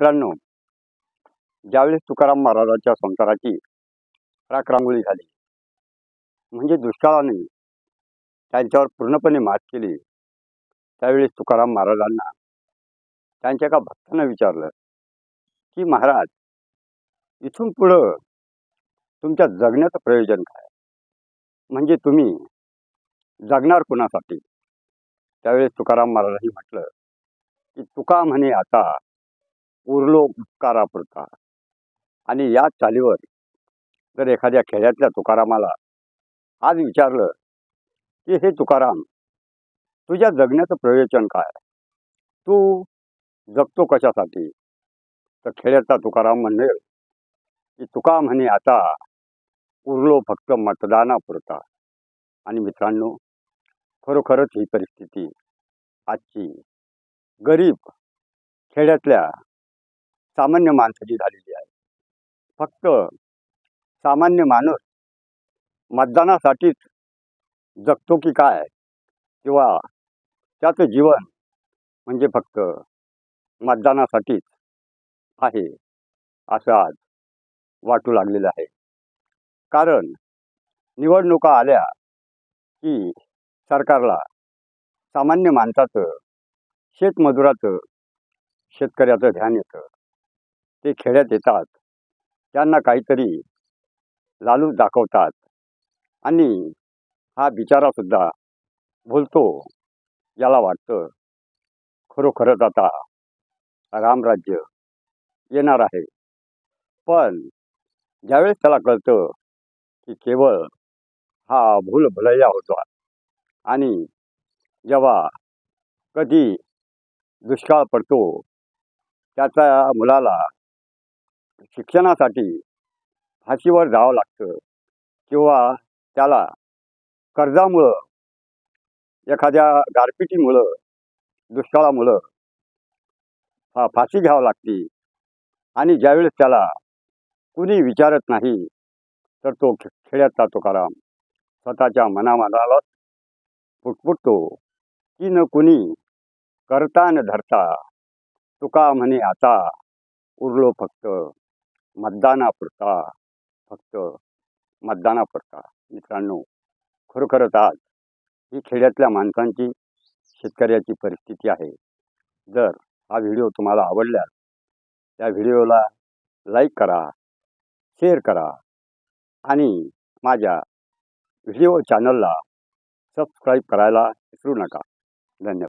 मित्रांनो ज्यावेळेस तुकाराम महाराजांच्या संसाराची राखरांगोळी झाली म्हणजे दुष्काळाने त्यांच्यावर पूर्णपणे मात केली त्यावेळेस तुकाराम महाराजांना त्यांच्या एका भक्तानं विचारलं की महाराज इथून पुढं तुमच्या जगण्याचं प्रयोजन काय? म्हणजे तुम्ही जगणार कोणासाठी? त्यावेळेस तुकाराम महाराजांनी म्हटलं की तुका म्हणे आता उरलो उपकारापुरता आणि या चालीवर जर एखाद्या खेड्यातल्या तुकारामाला आज विचारलं की हे तुकाराम तुझ्या जगण्याचं प्रयोजन काय तू जगतो कशासाठी? तर खेड्याचा तुकाराम म्हणेल की तुका म्हणे आता उरलो फक्त मतदानापुरता आणि मित्रांनो खरोखरच ही परिस्थिती आजची गरीब खेड्यातल्या सामान्य माणसाची झालेली आहे. फक्त सामान्य माणूस मतदानासाठीच जगतो की काय? किंवा त्याचं जीवन म्हणजे फक्त मतदानासाठीच आहे असं आज वाटू लागलेलं आहे. कारण निवडणुका आल्या की सरकारला सामान्य माणसाचं शेतमजुराचं शेतकऱ्याचं ध्यान येतं. ते खेड्यात येतात. त्यांना काहीतरी लालूच दाखवतात. आणि हा बिचारासुद्धा बोलतो. याला वाटतं खरोखरच आता रामराज्य येणार आहे. पण ज्यावेळेस त्याला कळतं की केवळ हा भूल भलैया होता आणि जेव्हा कधी दुष्काळ पडतो त्याच्या मुलाला शिक्षणासाठी फाशीवर जावं लागतं किंवा त्याला कर्जामुळं एखाद्या गारपिटीमुळं दुष्काळामुळं हा फाशी घ्यावं लागते. आणि ज्यावेळेस त्याला कुणी विचारत नाही तर तो खे- जातो काराम. स्वतःच्या मनामनाला फुटफुटतो की न कुणी करता न धरता तुका म्हणे आता उरलो फक्त. मतदानापुरता फक्त मतदानापुरता मित्रांनो खरोखरच आज ही खेड्यातल्या माणसांची शेतकऱ्याची परिस्थिती आहे. जर हा व्हिडिओ तुम्हाला आवडल्यास त्या व्हिडिओला लाईक करा शेअर करा आणि माझ्या व्हिडिओ चॅनलला सबस्क्राईब करायला विसरू नका. धन्यवाद.